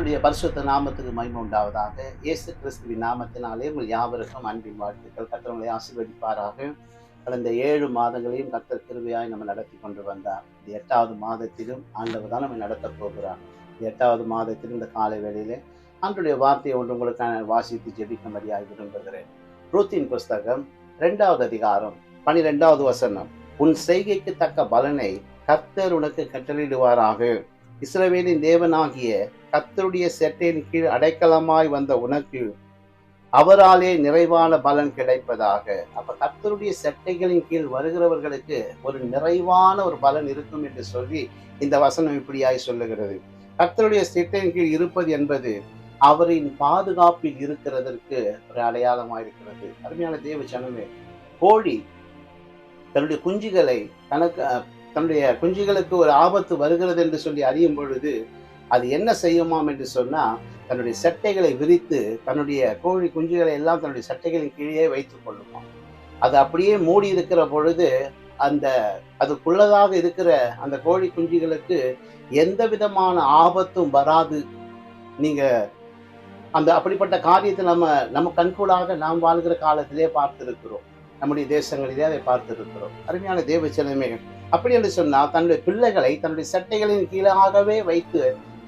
பரிசுத்த நாமத்துக்கு மகிமை உண்டாவதாக. இயேசு கிறிஸ்துவின் நாமத்தினாலே உங்கள் யாவருக்கும் அன்பின் வாழ்த்துக்கள். கர்த்தர் ஆசீர்வதிப்பாராக. கடந்த ஏழு மாதங்களையும் கர்த்தர் திருவையாய் நம்ம நடத்தி கொண்டு வந்தார். இந்த எட்டாவது மாதத்திலும் ஆண்டவர் தான் நம்ம நடத்த போகிறார். எட்டாவது மாதத்திலும் இந்த காலை வேளையிலே ஆண்டுடைய வார்த்தையை ஒன்று உங்களுக்கான வாசித்து ஜெபிக்கும்படியாக விரும்புகிறேன். ரூத்தின் புஸ்தகம் ரெண்டாவது அதிகாரம் பனிரெண்டாவது வசனம். உன் செய்கைக்கு தக்க பலனை கர்த்தர் உனக்கு கட்டளையிடுவாராக. இஸ்ரவேலின் தேவனாகிய கத்தருடைய செட்டையின் கீழ் அடைக்கலமாய் வந்த உனக்கு அவராலே நிறைவான பலன் கிடைப்பதாக. அப்ப கத்தருடைய செட்டைகளின் கீழ் வருகிறவர்களுக்கு ஒரு நிறைவான ஒரு பலன் இருக்கும் என்று சொல்லி இந்த வசனம் இப்படியாய் சொல்லுகிறது. கத்தருடைய செட்டையின் கீழ் இருப்பது என்பது அவரின் பாதுகாப்பில் இருக்கிறதற்கு ஒரு அடையாளமாக இருக்கிறது. அருமையான தேவ ஜனமே கோழி தன்னுடைய குஞ்சுகளை தனக்கு தன்னுடைய குஞ்சுகளுக்கு ஒரு ஆபத்து வருகிறது என்று சொல்லி அறியும் பொழுது அது என்ன செய்யுமாம் என்று சொன்னால் தன்னுடைய சட்டைகளை விரித்து தன்னுடைய கோழி குஞ்சுகளை எல்லாம் தன்னுடைய சட்டைகளின் கீழே வைத்துக் கொள்ளுமாம். அது அப்படியே மூடி இருக்கிற பொழுது அந்த அதுக்குள்ளதாக இருக்கிற அந்த கோழி குஞ்சுகளுக்கு எந்த விதமான ஆபத்தும் வராது. நீங்கள் அந்த அப்படிப்பட்ட காரியத்தை நம்ம நம்ம கண்கூடாக நாம் வாழ்கிற காலத்திலே பார்த்திருக்கிறோம். நம்முடைய தேசங்களிலே அதை பார்த்திருக்கிறோம். அருமையான தேவச்சனமே அப்படி என்று சொன்னால் தன்னுடைய பிள்ளைகளை தன்னுடைய சட்டைகளின் கீழாகவே வைத்து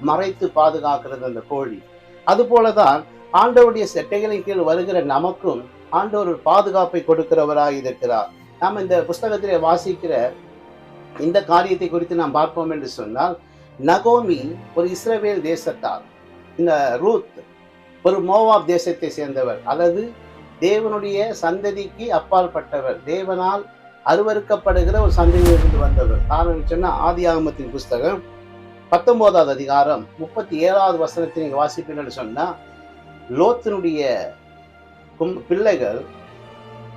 மறைத்து பாதுகாக்கிறது அந்த கோழி. அதுபோலதான் ஆண்டவருடைய செட்டைகளின் கீழ் வருகிற நமக்கும் ஆண்டவர் ஒரு பாதுகாப்பை கொடுக்கிறவராக இருக்கிறார். நாம் இந்த புஸ்தகத்திலே வாசிக்கிற இந்த காரியத்தை குறித்து நாம் பார்ப்போம் என்று சொன்னால் நகோமி ஒரு இஸ்ரவேல் தேசத்தார் இந்த ரூத் ஒரு மோவாப் தேசத்தை சேர்ந்தவர் அல்லது தேவனுடைய சந்ததிக்கு அப்பாற்பட்டவர் தேவனால் அருவறுக்கப்படுகிற ஒரு சந்ததியிலிருந்து வந்தவர். காரணம் சொன்னால் ஆதி ஆகமத்தின் புஸ்தகம் பத்தொன்பதாவது அதிகாரம் முப்பத்தி ஏழாவது வசனத்தை நீங்கள் வாசிப்பீங்கன்னு சொன்னால் லோத்தினுடைய கும் பிள்ளைகள்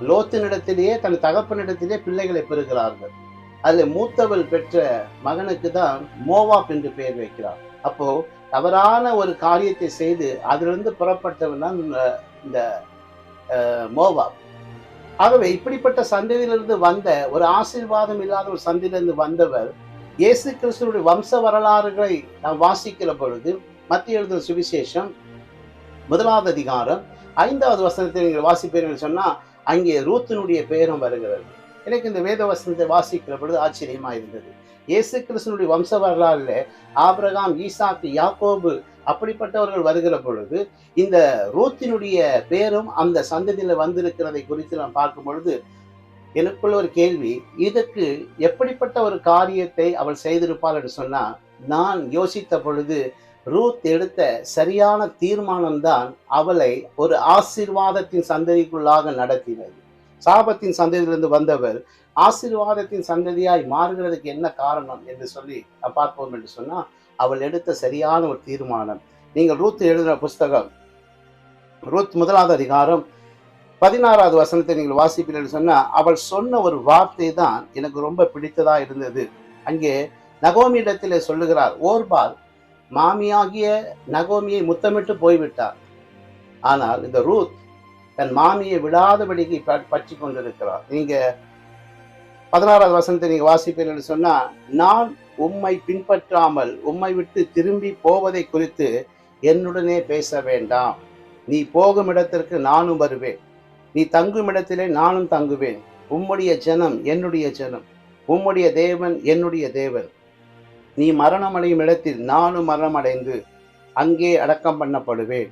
லோத்தினிடத்திலேயே தன் தகப்பனிடத்திலே பிள்ளைகளை பெறுகிறார்கள். அதில் மூத்தவள் பெற்ற மகனுக்கு தான் மோவாப் என்று பெயர் வைக்கிறார். அப்போ தவறான ஒரு காரியத்தை செய்து அதிலிருந்து புறப்பட்டவன் தான் இந்த மோவாப். ஆகவே இப்படிப்பட்ட சந்ததியிலிருந்து வந்த ஒரு ஆசீர்வாதம் இல்லாத ஒரு சந்தையிலிருந்து வந்தவர் இயேசு கிறிஸ்துவனுடைய வம்ச வரலாறுகளை நாம் வாசிக்கிற பொழுது மத்திய எழுதின சுவிசேஷம் முதலாவது அதிகாரம் ஐந்தாவது வசனத்தை நீங்கள் வாசிப்பீர்கள் சொன்னால் அங்கே ரூத்தினுடைய பெயரும் வருகிறது. எனக்கு இந்த வேத வசனத்தை வாசிக்கிற பொழுது ஆச்சரியமாக இருந்தது. இயேசு கிறிஸ்துவனுடைய வம்ச வரலாறுல ஆபிரகாம் ஈசாக்கு யாக்கோபு அப்படிப்பட்டவர்கள் வருகிற பொழுது இந்த ரூத்தினுடைய பேரும் அந்த சந்ததியில் வந்திருக்கிறதை குறித்து நாம் பார்க்கும் பொழுது எனக்குள்ள ஒரு கேள்வி இதற்கு எப்படிப்பட்ட ஒரு காரியத்தை அவள் செய்திருப்பாள் என்று சொன்னால் நான் யோசித்த பொழுது ரூத் எடுத்த சரியான தீர்மானம்தான் அவளை ஒரு ஆசீர்வாதத்தின் சந்ததிக்குள்ளாக நடத்தினது. சாபத்தின் சந்ததியிலிருந்து வந்தவர் ஆசீர்வாதத்தின் சந்ததியாய் மாறுகிறதுக்கு என்ன காரணம் என்று சொல்லி பார்ப்போம் என்று சொன்னால் அவள் எடுத்த சரியான ஒரு தீர்மானம். நீங்கள் ரூத் எழுதின புஸ்தகம் ரூத் முதலாவது அதிகாரம் பதினாறாவது வசனத்தை நீங்கள் வாசிப்பீர்கள் சொன்னா அவள் சொன்ன ஒரு வார்த்தை தான் எனக்கு ரொம்ப பிடித்ததாக இருந்தது. அங்கே நகோமி சொல்லுகிறார் ஓர்பால் மாமியாகிய நகோமியை முத்தமிட்டு போய்விட்டார். ஆனால் இந்த ரூத் தன் மாமியை விடாதபடிக்கு பற்றி கொண்டிருக்கிறார். நீங்கள் பதினாறாவது வசனத்தை நீங்கள் வாசிப்பீர்கள் சொன்னால் நான் உம்மை பின்பற்றாமல் உம்மை விட்டு திரும்பி போவதை குறித்து என்னுடனே பேச வேண்டாம். நீ போகும் இடத்திற்கு நானும் வருவேன். நீ தங்கும் இடத்திலே நானும் தங்குவேன். உம்முடைய ஜனம் என்னுடைய ஜனம். உம்முடைய தேவன் என்னுடைய தேவன். நீ மரணமடையும் இடத்தில் நானும் மரணமடைந்து அங்கே அடக்கம் பண்ணப்படுவேன்.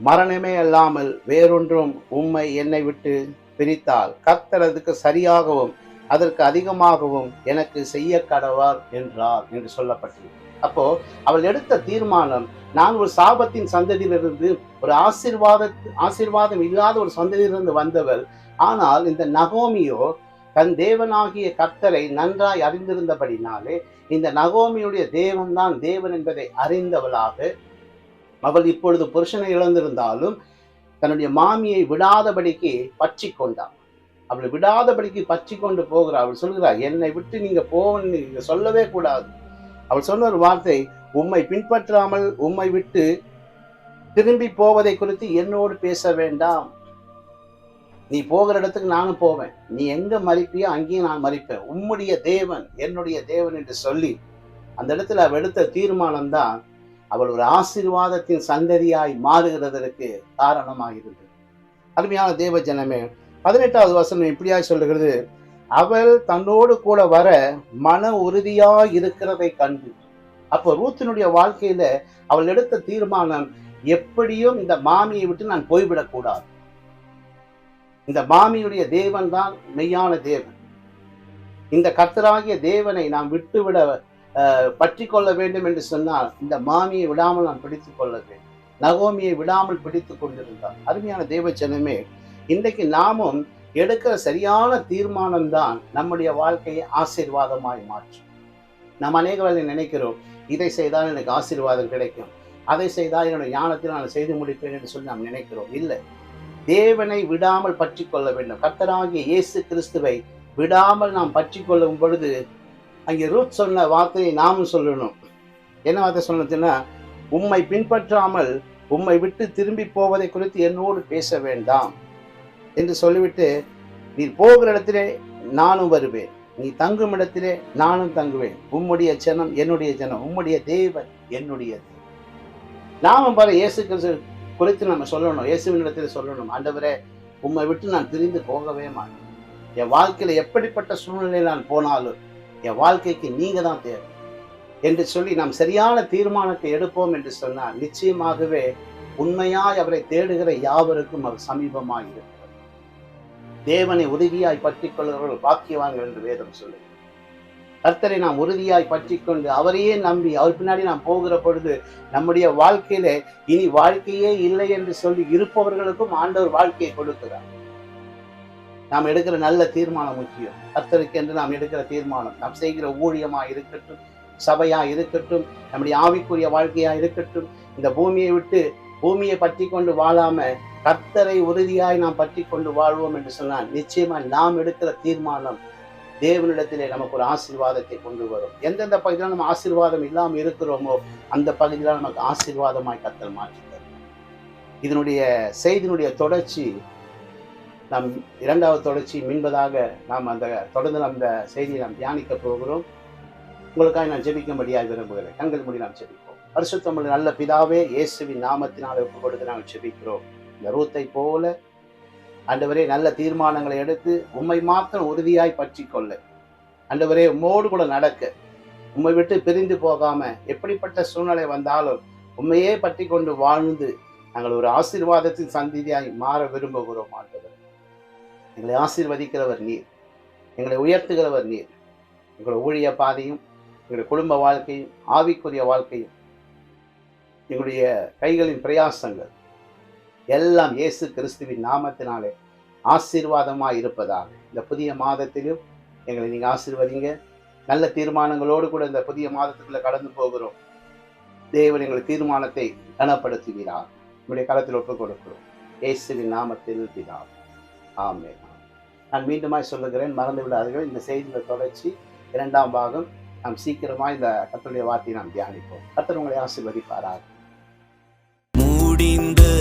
மரணமே அல்லாமல் வேறொன்றும் உம்மை என்னை விட்டு பிரித்தால் கர்த்தர் அதுக்கு சரியாகவும் அதற்கு அதிகமாகவும் எனக்கு செய்ய கடவார் என்றார் என்று சொல்லப்பட்டது அப்போ அவள் எடுத்த தீர்மானம் நான் ஒரு சாபத்தின் சந்ததியிலிருந்து ஒரு ஆசீர்வாத ஆசீர்வாதம் இல்லாத ஒரு சந்ததியிலிருந்து வந்தவர். ஆனால் இந்த நகோமியோ தன் தேவனாகிய கர்த்தரை நன்றாய் அறிந்திருந்தபடினாலே இந்த நகோமியுடைய தேவன்தான் தேவன் என்பதை அறிந்தவளாக அவள் இப்பொழுது புருஷனை இழந்திருந்தாலும் தன்னுடைய மாமியை விடாதபடிக்கு பற்றி கொண்டாள் அவளை விடாதபடிக்கு பற்றி கொண்டு போகிறாள். அவள் சொல்கிறாள் என்னை விட்டு நீங்க போவன்னு நீங்க சொல்லவே கூடாது. அவள் சொன்ன ஒரு வார்த்தை உம்மை பின்பற்றாமல் உம்மை விட்டு திரும்பி போவதை குறித்து என்னோடு பேச வேண்டாம். நீ போகிற இடத்துக்கு நானும் போவேன். நீ எங்க மறிப்பியோ அங்கேயும் நான் மறிப்பேன். உம்முடைய தேவன் என்னுடைய தேவன் என்று சொல்லி. அந்த இடத்துல அவள் எடுத்த தீர்மானம் தான் அவள் ஒரு ஆசீர்வாதத்தின் சந்ததியாய் மாறுகிறதற்கு காரணமாக இருந்தது அருமையான தேவ ஜனமே பதினெட்டாவது வசனம் இப்படியாய் சொல்லுகிறது. அவள் தன்னோடு கூட வர மன உறுதியா இருக்கிறதை கண்டு. அப்போ ரூத்தினுடைய வாழ்க்கையில அவள் எடுத்த தீர்மானம் எப்படியும் இந்த மாமியை விட்டு நான் போய்விடக்கூடாது. இந்த மாமியுடைய தேவன் தான் மெய்யான தேவன். இந்த கர்த்தராகிய தேவனை நாம் விட்டுவிட அஹ், பற்றி கொள்ள வேண்டும் என்று சொன்னால் இந்த மாமியை விடாமல் நான் பிடித்துக் கொள்ள வேண்டும். நகோமியை விடாமல் பிடித்துக் கொண்டிருந்தார். அருமையான தேவ இன்றைக்கு நாமும் எடுக்கிற சரியான தீர்மானம் தான் நம்முடைய வாழ்க்கையை ஆசீர்வாதமாய் மாற்றும். நம்ம அநேக வேலை நினைக்கிறோம் இதை செய்தால் எனக்கு ஆசீர்வாதம் கிடைக்கும். அதை செய்தால் என்னுடைய ஞானத்தில் நான் செய்து முடிப்பேன் என்று சொல்லி நாம் நினைக்கிறோம். இல்லை. தேவனை விடாமல் பற்றி கொள்ள வேண்டும். கர்த்தராகிய இயேசு கிறிஸ்துவை விடாமல் நாம் பற்றி கொள்ளும் பொழுது அங்கே ரூத் சொன்ன வார்த்தையை நாமும் சொல்லணும். என்ன வார்த்தை சொன்னதுன்னா உம்மை பின்பற்றாமல் உம்மை விட்டு திரும்பி போவதை குறித்து என்னோடு பேச வேண்டாம். என்று சொல்லிவிட்டு நீ போகிற இடத்திலே நானும் வருவேன். நீ தங்கும் இடத்திலே நானும் தங்குவேன். உம்முடைய ஜனம் என்னுடைய ஜனம். உம்முடைய தேவன் என்னுடைய நாம நாமும் பாரு இயேசு குறித்து நம்ம சொல்லணும். இயேசுவின் இடத்துல சொல்லணும். ஆண்டவரே உம்மை விட்டு நான் பிரிந்து போகவே மாட்டேன். என் வாழ்க்கையில் எப்படிப்பட்ட சூழ்நிலையில் நான் போனாலும் என் வாழ்க்கைக்கு நீங்க தான் தேவை. என்று சொல்லி நாம் சரியான தீர்மானத்தை எடுப்போம் என்று சொன்னால் நிச்சயமாகவே உண்மையாய் அவரை தேடுகிற யாவருக்கும் அவர் சமீபமாய் தேவனை உறுதியாய் பற்றி கொள்கிறவர்கள் பாக்கியவான்கள் என்று வேதம் சொல்லு கர்த்தரை நாம் உறுதியாய் பற்றி கொண்டு அவரையே நம்பி அவர் பின்னாடி நாம் போகிற பொழுது நம்முடைய வாழ்க்கையில இனி வாழ்க்கையே இல்லை என்று சொல்லி இருப்பவர்களுக்கும் ஆண்டவர் வாழ்க்கையை கொடுக்கிறார். நாம் எடுக்கிற நல்ல தீர்மானம் முக்கியம். கர்த்தருக்கு என்று நாம் எடுக்கிற தீர்மானம் நாம் செய்கிற ஊழியமா இருக்கட்டும் சபையா இருக்கட்டும் நம்முடைய ஆவிக்குரிய வாழ்க்கையா இருக்கட்டும் இந்த பூமியை விட்டு பூமியை பற்றி கொண்டு வாழாம கர்த்தரை உறுதியாய் நாம் பற்றி கொண்டு வாழ்வோம் என்று சொன்னால் நிச்சயமா நாம் எடுக்கிற தீர்மானம் தேவனிடத்திலே நமக்கு ஒரு ஆசீர்வாதத்தை கொண்டு வரும். எந்தெந்த பகுதியில் நம்ம ஆசீர்வாதம் இல்லாமல் இருக்கிறோமோ அந்த பகுதியில் நமக்கு ஆசீர்வாதமாய் கத்தல் மாற்றி தரும் இதனுடைய செய்தியினுடைய தொடர்ச்சி நாம் இரண்டாவது தொடர்ச்சி மின்பதாக நாம் அந்த தொடர்ந்து அந்த செய்தியை நாம் தியானிக்க போகிறோம். உங்களுக்காக நான் ஜெபிக்கும்படியாக விரும்புகிறேன். கண்கள் மொழி நாம் ஜெபிப்போம். பரிசுத்தமிழ் நல்ல பிதாவே இயேசுவின் நாமத்தினால் ஒப்புக்கொடுத்து நாங்கள் ஜெபிக்கிறோம். இந்த போல. அண்டவரே நல்ல தீர்மானங்களை எடுத்து உம்மை மாத்திரம் உறுதியாய் பற்றி கொள்ள அண்டவரே உம்மோடு கூட நடக்க. உம்மை விட்டு பிரிந்து போகாம எப்படிப்பட்ட சூழ்நிலை வந்தாலும் உண்மையே பற்றி கொண்டு வாழ்ந்து நாங்கள் ஒரு ஆசீர்வாதத்தின் சந்திதியாய் மாற விரும்புகிறோம் ஆண்டவர். எங்களை ஆசீர்வதிக்கிறவர் நீர். எங்களை உயர்த்துகிறவர் நீர். எங்களோட ஊழிய பாதையும் எங்களுடைய குடும்ப வாழ்க்கையும் ஆவிக்குரிய வாழ்க்கையும் எங்களுடைய கைகளின் பிரயாசங்கள் எல்லாம் இயேசு கிறிஸ்துவின் நாமத்தினாலே ஆசீர்வாதமாக இருப்பதாக. இந்த புதிய மாதத்திலும் எங்களை நீங்கள் ஆசீர்வதிங்க. நல்ல தீர்மானங்களோடு கூட இந்த புதிய மாதத்துக்குள்ளே கடந்து போகிறோம். தேவன் எங்கள் தீர்மானத்தை கனப்படுத்துகிறார். நம்முடைய களத்தில் ஒப்புக் கொடுக்கிறோம். இயேசுவின் நாமத்தில் பிதா ஆமே நான் மீண்டுமாய் சொல்லுகிறேன் மறந்து விடாதீர்கள். இந்த செய்தியில் தொடர்ச்சி இரண்டாம் பாகம். நாம் சீக்கிரமாக இந்த கத்தனுடைய வார்த்தையை நாம் தியானிப்போம். கத்தர் உங்களை ஆசீர்வதிப்பாராக. முடிந்து